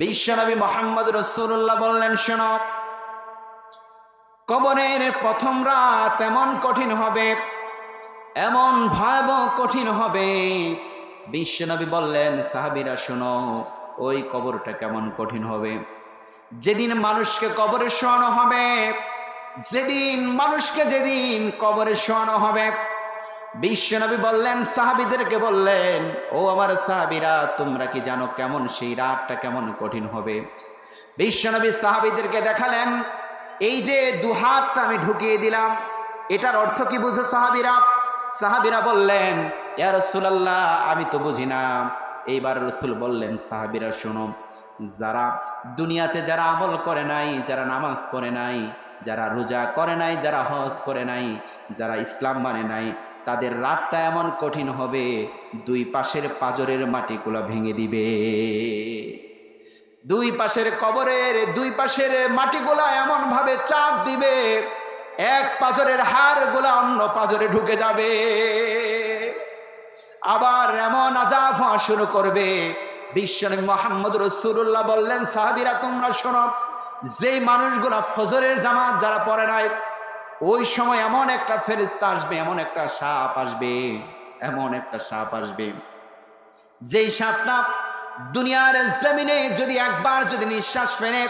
বিশ্বনবী মোহাম্মদ রসুল্লাহ বললেন, শোনো, কবরের প্রথম রাত এমন কঠিন হবে, এমন ভয়াবহ কঠিন হবে। বিশ্বনবী বললেন, সাহাবিরা, শোনো, ওই কবরটা কেমন কঠিন হবে? যেদিন মানুষকে কবরে শোয়ানো হবে, যেদিন মানুষকে যেদিন কবরে শোয়ানো হবে বিশ্বনবী বললেন, সাহাবিদেরকে বললেন, ও আমার সাহাবিরা, তোমরা কি জানো কেমন সেই রাতটা কেমন কঠিন হবে? বিশ্বনবী সাহাবিদেরকে দেখালেন, এই যে দুহাতটা আমি ঢুকিয়ে দিলাম, এটার অর্থ কি বুঝো সাহাবিরা? সাহাবিরা বললেন, ইয়া রসুলাল্লাহ, আমি তো বুঝি না। এইবার রসুল বললেন, সাহাবিরা, শোনো, যারা দুনিয়াতে যারা আমল করে নাই, যারা নামাজ পড়ে নাই, যারা রোজা করে নাই, যারা হজ করে নাই, যারা ইসলাম মানে নাই তাদের রাতটা এমন কঠিন হবে, দুই পাশের পাজরের মাটিগুলো ভেঙে দিবে। দুই পাশের কবরের, দুই পাশের মাটিগুলা এমন ভাবে চাপ দিবে, এক পাজরের হাড়গুলা অন্য পাজরে ঢুকে যাবে। আবার এমন আজাব হওয়া শুরু করবে বিশ্বনবী মোহাম্মদ রসুল্লাহ বললেন, সাহাবিরা, তোমরা শোনো, যেই মানুষগুলা ফজরের জামাত যারা পরে নাই ওই সময় এমন একটা ফেরিস্তা আসবে, এমন একটা সাপ আসবে, এমন একটা সাপ আসবে। যেই সাপটা দুনিয়ার জমিনে যদি একবার যদি নিঃশ্বাস ফেলে,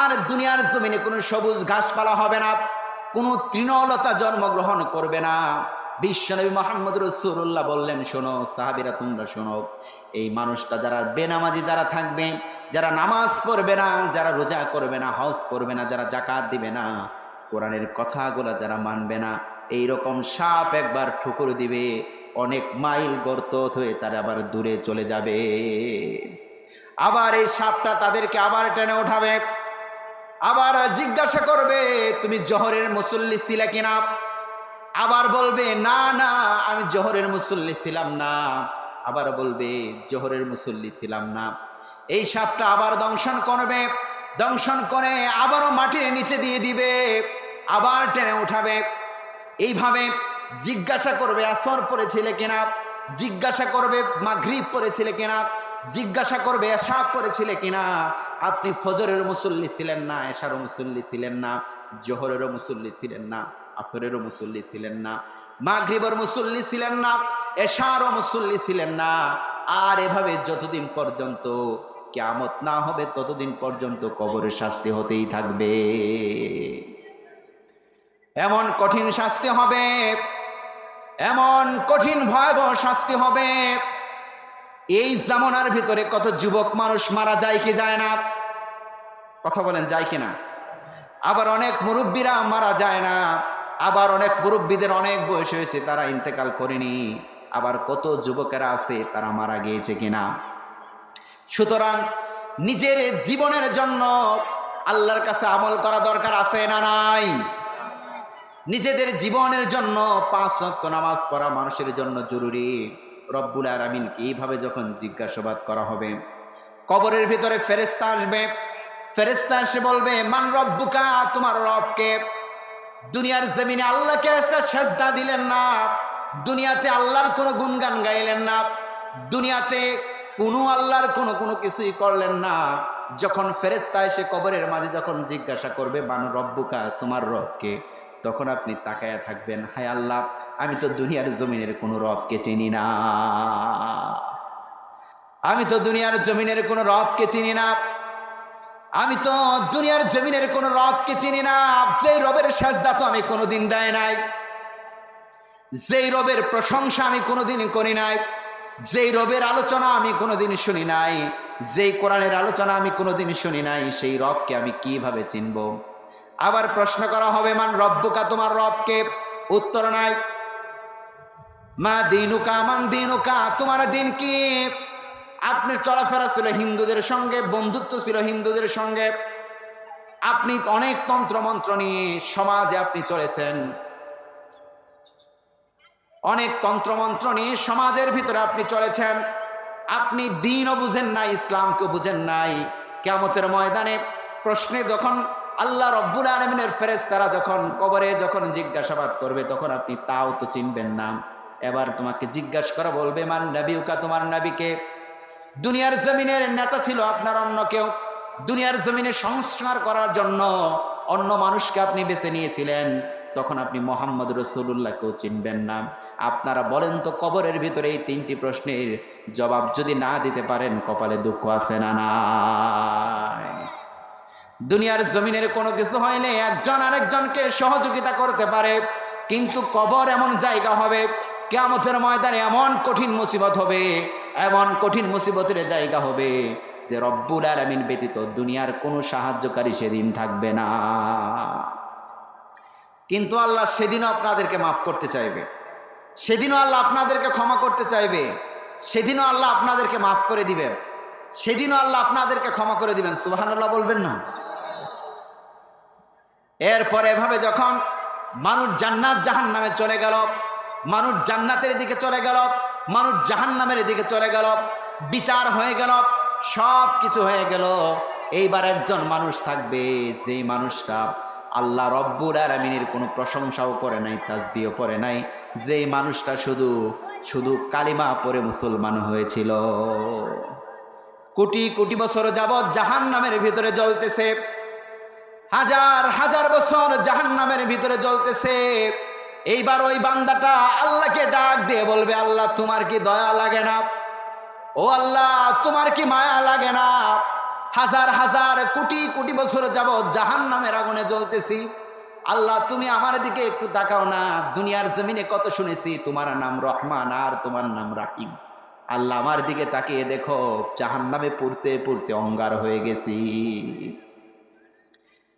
আর দুনিয়ার জমিনে কোনো সবুজ ঘাসপালা হবে না, কোনো তৃণলতা জন্মগ্রহণ করবে না। বিশ্বনবী মোহাম্মদ রসুল্লাহ বললেন, শোনো সাহাবিরা, তোমরা শোনো, এই মানুষটা যারা বেনামাজি যারা থাকবে, যারা নামাজ পড়বে না, যারা রোজা করবে না, হজ করবে না, যারা জাকাত দিবে না কোরআনের কথাগুলো যারা মানবে না এই রকম সাপ একবার ঠুকুর দিবে, অনেক মাইল গর্ত হয়ে তারা আবার দূরে চলে যাবে। আবার এই সাপটা তাদেরকে আবার টেনে ওঠাবে, আবার জিজ্ঞাসা করবে, তুমি জহরের মুসল্লি ছিলে কিনা? আবার বলবে, না না, আমি জহরের মুসল্লি ছিলাম না। আবার বলবে, জহরের মুসল্লি ছিলাম না। এই সাপটা আবার দংশন করবে, দংশন করে আবারও মাটির নিচে দিয়ে দিবে। আবার টেনে উঠাবে। এইভাবে জিজ্ঞাসা করবে, আসর পড়েছিলে কিনা? জিজ্ঞাসা করবে, মাগরিব পড়েছিলে কিনা? জিজ্ঞাসা করবে, এশা পড়েছিলে কিনা? আপনি ফজরের মুসল্লি ছিলেন না এশারও মুসল্লি ছিলেন না জোহরেরও মুসল্লি ছিলেন না আসরেরও মুসল্লি ছিলেন না, মাগরিবর মুসল্লি ছিলেন না, এশারও মুসল্লি ছিলেন না। আর এভাবে যতদিন পর্যন্ত কেয়ামত না হবে, ততদিন পর্যন্ত কবরের শাস্তি হতেই থাকবে। এমন কঠিন শাস্তি হবে, এমন কঠিন ভয়াবহ শাস্তি হবে। এই জামনার ভিতরে কত যুবক মানুষ মারা যায় কি যায় না? কথা বলেন যায় কি না? আবার অনেক মুরব্বীরা মারা যায় না, আবার অনেক মুরব্বীদের অনেক বয়স হয়েছে, তারা ইন্তেকাল করেনি। আবার কত যুবকেরা আছে, তারা মারা গিয়েছে কিনা সুতরাং নিজের জীবনের জন্য আল্লাহর কাছে আমল করা দরকার আছে না নাই? নিজেদের জীবনের জন্য পাঁচ ওয়াক্ত নামাজ পড়া মানুষের জন্য জরুরি। রব্বুল আরামিনকে এইভাবে যখন জিজ্ঞাসাবাদ করা হবে, কবরের ভিতরে ফেরেস্তা আসবে ফেরেস্তা এসে বলবে, মান রব্বুকা, তোমার রবকে? দুনিয়ার জমিনে আল্লাহকে একটা সেজদা দিলেন না, দুনিয়াতে আল্লাহর কোনো গুণগান গাইলেন না, দুনিয়াতে কোনো আল্লাহর কোনো কোনো কিছুই করলেন না। যখন ফেরেস্তা এসে কবরের মাঝে যখন জিজ্ঞাসা করবে, মান রব্বুকা, তোমার রবকে? তখন আপনি তাকায়া থাকবেন, হায় আল্লাহ, আমি তো দুনিয়ার জমিনের কোনো রবকে চিনি না। আমি তো দুনিয়ার জমিনের কোনো রবকে চিনি না। আমি তো দুনিয়ার জমিনের কোনো রবকে চিনি না। যেই রবের সাজদা তো আমি কোনোদিন দেয় নাই। যেই রবের প্রশংসা আমি কোনোদিন করি নাই। যেই রবের আলোচনা আমি কোনোদিন শুনি নাই। যেই কোরআনের আলোচনা আমি কোনোদিন শুনি নাই, সেই রবকে আমি কীভাবে চিনব? আবার প্রশ্ন করা হবে, মান রব্বুকা, তোমার রবকে? উত্তর নাই। মা দিনুকা, মান দিনুকা, তোমার দিন কি আপনি চলাফেরা ছিল হিন্দুদের সঙ্গে, বন্ধুত্ব ছিল হিন্দুদের সঙ্গে। আপনি অনেক তন্ত্রমন্ত্র নিয়ে সমাজে আপনি চলেছেন। অনেক তন্ত্রমন্ত্র নিয়ে সমাজের ভিতরে আপনি চলেছেন। আপনি দিনও বুঝেন নাই ইসলামকে বুঝেন নাই। কেমতের ময়দানে প্রশ্নে যখন আল্লাহ রব্বুল আলমিনের ফেরেস তারা যখন কবরে যখন জিজ্ঞাসাবাদ করবে, তখন আপনি তাও তো চিনবেন না। এবার তোমাকে জিজ্ঞাসা করা বলবে, মান নবীকা তোমার নবীকে? দুনিয়ার জমিনের নেতা ছিল আপনার অন্য কেউ। দুনিয়ার জমিনে সংস্কার করার জন্য অন্য মানুষকে আপনি বেছে নিয়েছিলেন। তখন আপনি মোহাম্মদ রসুল্লাহকেও চিনবেন না। আপনারা বলেন তো, কবরের ভিতরে এই তিনটি প্রশ্নের জবাব যদি না দিতে পারেন, কপালে দুঃখ আছে না নাই? দুনিয়ার জমিনের কোনো কিছু হয়নি, একজন আরেকজনকে সহযোগিতা করতে পারে, কিন্তু কবর এমন জায়গা হবে, কেয়ামতের ময়দানে এমন কঠিন মুসিবত হবে, এমন কঠিন মুসিবতের জায়গা হবে যে রব্বুল আলমিন ব্যতীত দুনিয়ার কোনো সাহায্যকারী সেদিন থাকবে না। কিন্তু আল্লাহ সেদিনও আপনাদেরকে মাফ করতে চাইবে, সেদিনও আল্লাহ আপনাদেরকে ক্ষমা করতে চাইবে, সেদিনও আল্লাহ আপনাদেরকে মাফ করে দিবেন সেদিনও আল্লাহ আপনাদেরকে ক্ষমা করে দিবেন, সুবহানাল্লাহ বলবেন না। এরপরে এভাবে যখন মানুষ জান্নাত জাহান নামে চলে গেল, মানুষ জান্নাতের দিকে চলে গেল, মানুষ জাহান নামের দিকে চলে গেল, বিচার হয়ে গেল সব কিছু হয়ে গেল, এইবার একজন মানুষ থাকবে, যেই মানুষটা আল্লাহ রব্বুর আলমিনের কোনো প্রশংসাও করে নাই, তাজবিও পরে নাই, যেই মানুষটা শুধু শুধু কালিমা পরে মুসলমান হয়েছিল। কোটি কোটি বছর যাবৎ জাহান নামের ভিতরে জ্বলতেছে। হাজার হাজার বছর জাহান নামের ভিতরে জ্বলতেছে। এইবার ওই বান্দাটা আল্লাহকে ডাক দিয়ে বলবে, আল্লাহ, তোমার কি দয়া লাগে না? ও আল্লাহ, তোমার কি মায়া লাগে না? হাজার হাজার কোটি কোটি বছর যাব জাহান নামের আগুনে জ্বলতেছি। আল্লাহ, তুমি আমার দিকে একটু তাকাও না। দুনিয়ার জমিনে কত শুনেছি, তোমার নাম রহমান আর তোমার নাম রাহিম। আল্লাহ আমার দিকে তাকিয়ে দেখো জাহান নামে পড়তে পড়তে অঙ্গার হয়ে গেছি।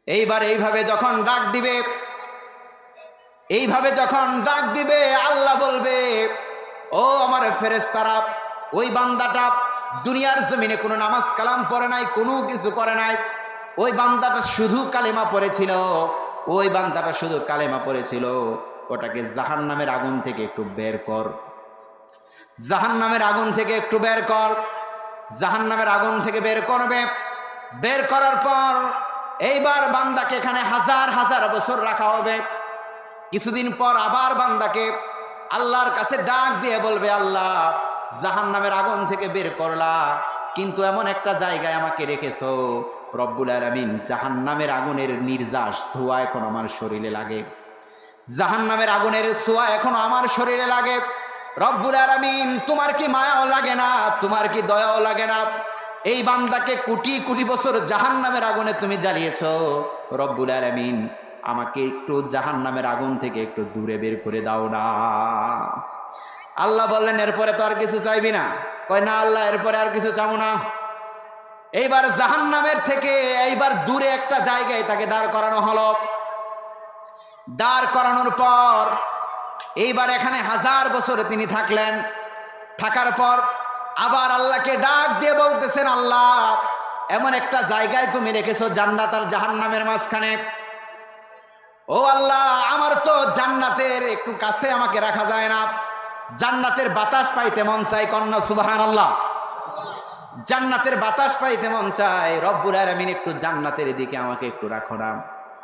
এইবার এইভাবে যখন ডাক দিবে, এইভাবে যখন ডাক দিবে, আল্লাহ বলবে, ও আমার ফেরেস্তারা ওই বান্দাটা দুনিয়ার জমিনে কোনো নামাজ কালাম পড়ে নাই, কোনো কিছু করে নাই। ওই বান্দাটা শুধু কালেমা পড়েছিল, ওই বান্দাটা শুধু কালেমা পড়েছিল। ওটাকে জাহান নামের আগুন থেকে একটু বের কর। জাহান নামের আগুন থেকে একটু বের কর। জাহান নামের আগুন থেকে বের করবে। বের করার পর এইবার বান্দাকে এখানে হাজার হাজার বছর রাখা হবে। কিছুদিন পর আবার বান্দাকে আল্লাহর কাছে ডাক দিয়ে বলবে, আল্লাহ জাহান নামের আগুন থেকে বের করলা। কিন্তু এমন একটা জায়গায় আমাকে রেখেছো। রব্বুল আলমিন জাহান নামের আগুনের নির্যাস ধোয়া এখন আমার শরীরে লাগে। জাহান নামের আগুনের ছোঁয়া এখন আমার শরীরে লাগে। রব্বুল আলমিন, তোমার কি মায়াও লাগে না? তোমার কি দয়াও লাগে না? এই বান্দাকে কোটি কোটি বছর জাহান নামের আগুনে তুমি জ্বালিয়েছ। রব্বুল আলমিন, আমাকে একটু জাহান নামের আগুন থেকে একটু দূরে বের করে দাও না। আল্লাহ বললেন, এরপরে তো আর কিছু চাইবি না। কয়, না আল্লাহ, এরপরে আর কিছু চাবো না। এইবার জাহান নামের থেকে এইবার দূরে একটা জায়গায় তাকে দাঁড় করানো হলো। দাঁড় করানোর পর এইবার এখানে হাজার বছরে তিনি থাকলেন। থাকার পর আবার আল্লাহকে ডাক দিয়ে বলতেছেন, আল্লাহ, এমন একটা জায়গায় তুমি রেখেছো জান্নাত আর জাহান নামের মাঝখানে। ও আল্লাহ, আমার তো জান্নাতের একটু কাছে আমাকে রাখা যায় না। জান্নাতের বাতাস পাইতে মন চাই কন্যা সুবাহান আল্লাহ জান্নাতের বাতাস পাইতে মন চাই রব্বুর আলমিন একটু জান্নাতের দিকে আমাকে একটু রাখো না।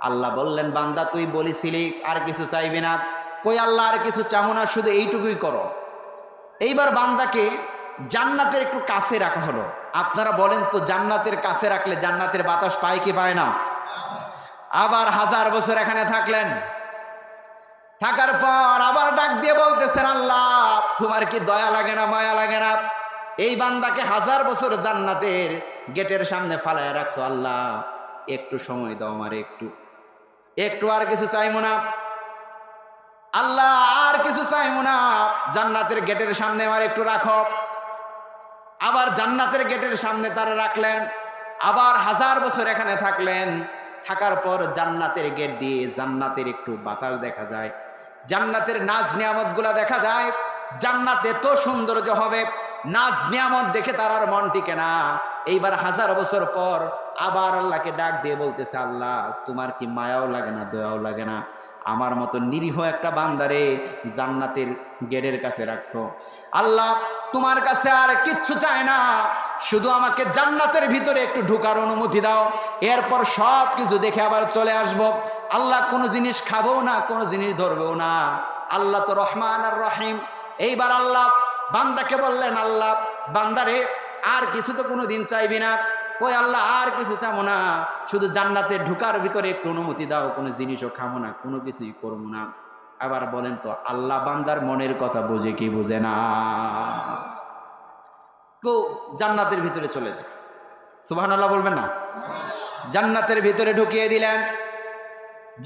আল্লাহ বললেন, বান্দা, তুই বলেছিলি, আর কিছু চাইবি না। কই আল্লাহ আর কিছু চামো না, শুধু এইটুকুই করো। এইবার বান্দাকে জান্নাতের একটু কাছে রাখা হলো। আপনারা বলেন তো, জান্নাতের কাছে রাখলে জান্নাতের বাতাস পায় কি পায় না? আবার হাজার বছর এখানে থাকলেন। থাকার পর আবার ডাক দিয়ে বলতেছেন, আল্লাহ, তোমার কি দয়া লাগে না, মায়া লাগে না? এই বান্দাকে হাজার বছর জান্নাতের গেটের সামনে ফালায় রাখছো, আল্লাহ, একটু সময় দাও আমার একটু। একটু আর কিছু চাইব না। আল্লাহ আর কিছু চাইব না। জান্নাতের গেটের সামনে আমার একটু রাখো। আবার জান্নাতের গেটের সামনে তারা রাখলেন। আবার হাজার বছর এখানে থাকলেন। থাকার পর জান্নাতের গেট দিয়ে জান্নাতের একটু বাতাস দেখা যায়। জান্নাতের নাজ নিয়ামত দেখা যায়। জান্নাত এত সৌন্দর্য হবে। নাজ নিয়ামত দেখে তার আর মন টিকে না। এইবার হাজার বছর পর আবার আল্লাহকে ডাক দিয়ে বলতেছে, আল্লাহ, তোমার কি মায়াও লাগে না, দয়াও লাগে না? আমার মতো নিরীহ একটা বান্দারে জান্নাতের গেটের কাছে রাখছো। আল্লাহ, তোমার কাছে আর কিচ্ছু চায় না। শুধু আমাকে জান্নাতের ভিতরে একটু ঢুকার অনুমতি দাও। এরপর সব কিছু দেখে আবার চলে আসব। আল্লাহ কোনো জিনিস খাব না, কোনো জিনিস ধরবেও না। আল্লাহ তো রহমান আর রহিম। এইবার আল্লাহ বান্দাকে বললেন, আল্লাহ বান্দারে, আর কিছু তো কোনো দিন চাইবি না। কই আল্লাহ, আর কিছু চাবো না। শুধু জান্নাতে ঢুকার ভিতরে একটু অনুমতি দাও। কোনো জিনিসও খাব না, কোনো কিছুই করব না। আবার বলেন তো, আল্লাহ বান্দার মনের কথা বুঝে কি বুঝে না? কেউ জান্নাতের ভিতরে চলে যায় সুবাহ আল্লাহ বলবেন না? জান্নাতের ভিতরে ঢুকিয়ে দিলেন।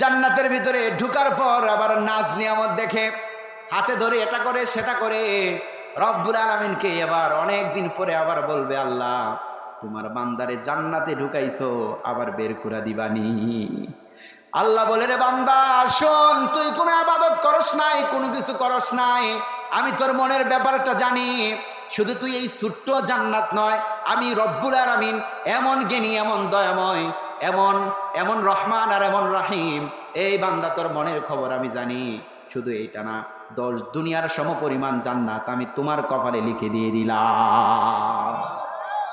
জান্নাতের ভিতরে ঢুকার পর আবার নাচ নিয়ামত দেখে, হাতে ধরে এটা করে, সেটা করে, রব্বুল আলমিনকে এবার অনেক দিন পরে আবার বলবে, আল্লাহ তোমার বান্দারে জান্নাতে ঢুকাইছো, আবার বের করে দিবানি। আল্লাহ বলে, রে বান্দা, শোন, তুই কোনো আবাদত করস নাই, কোনো কিছু করস নাই। আমি তোর মনের ব্যাপারটা জানি। শুধু তুই এই ছোট্ট জান্নাত নয়, আমি রব্বুল আলামিন এমন জ্ঞানী, এমন দয়াময়, এমন এমন রহমান আর এমন রাহিম। এই বান্দা তোর মনের খবর আমি জানি। শুধু এইটা না, দশ দুনিয়ার সমপরিমাণ জান্নাত আমি তোমার কপালে লিখে দিয়ে দিলাম।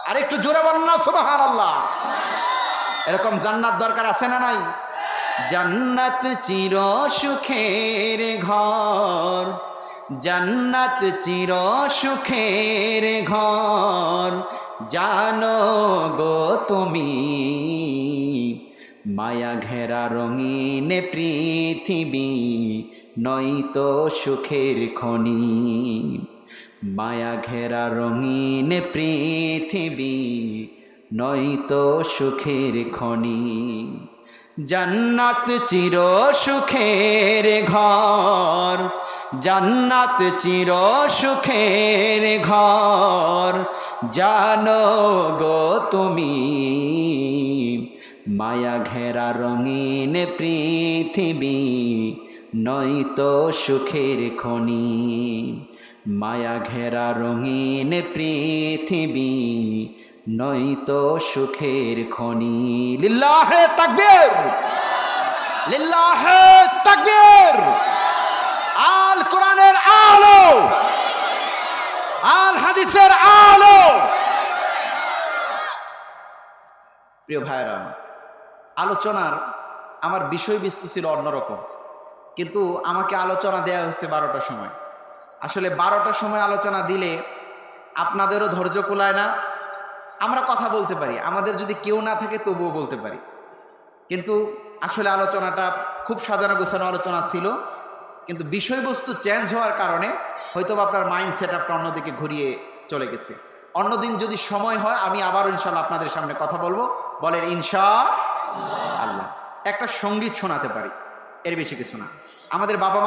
আর একটু জোরে বলনা সুবাহান আল্লাহ এরকম জান্নাত দরকার আছে না নাই? জান্নাত চির সুখের ঘর, জান্নাত চির সুখের ঘর, জানো গো তুমি, মায়া ঘেরা রঙিন পৃথিবী, নয়তো সুখের খনি। মায়া ঘেরা রঙিন পৃথিবী, নয়তো সুখের খনি। জান্নাত চির সুখের ঘর, জান্নাত চির সুখের ঘর। জানো গো তুমি, মায়া ঘেরা রঙিন পৃথিবী, নয়তো সুখের খনি। মায়া ঘেরা রঙিন পৃথিবী, নয়তো সুখের খনি। লিল্লাহে তাকবীর! লিল্লাহে তাকবীর! আল কোরআনের আলো! আল হাদিসের আলো! প্রিয় ভাইরা আলোচনার আমার বিষয়বস্তু ছিল অন্যরকম, কিন্তু আমাকে আলোচনা দেওয়া হচ্ছে বারোটার সময়। আসলে বারোটার সময় আলোচনা দিলে আপনাদেরও ধৈর্য কুলায় না। আমরা কথা বলতে পারি, আমাদের যদি কেউ না থাকে তবুও বলতে পারি। কিন্তু আসলে আলোচনাটা খুব সাজানো গোছানো আলোচনা ছিল। কিন্তু বিষয়বস্তু চেঞ্জ হওয়ার কারণে হয়তো আপনার মাইন্ড সেট আপটা অন্যদিকে ঘুরিয়ে চলে গেছে। অন্যদিন যদি সময় হয়, আমি আবারও ইনশাল্লাহ আপনাদের সামনে কথা বলব। বলেন ইনশা আল্লাহ একটা সংগীত শোনাতে পারি, এর বেশি কিছু না। আমাদের বাবা মা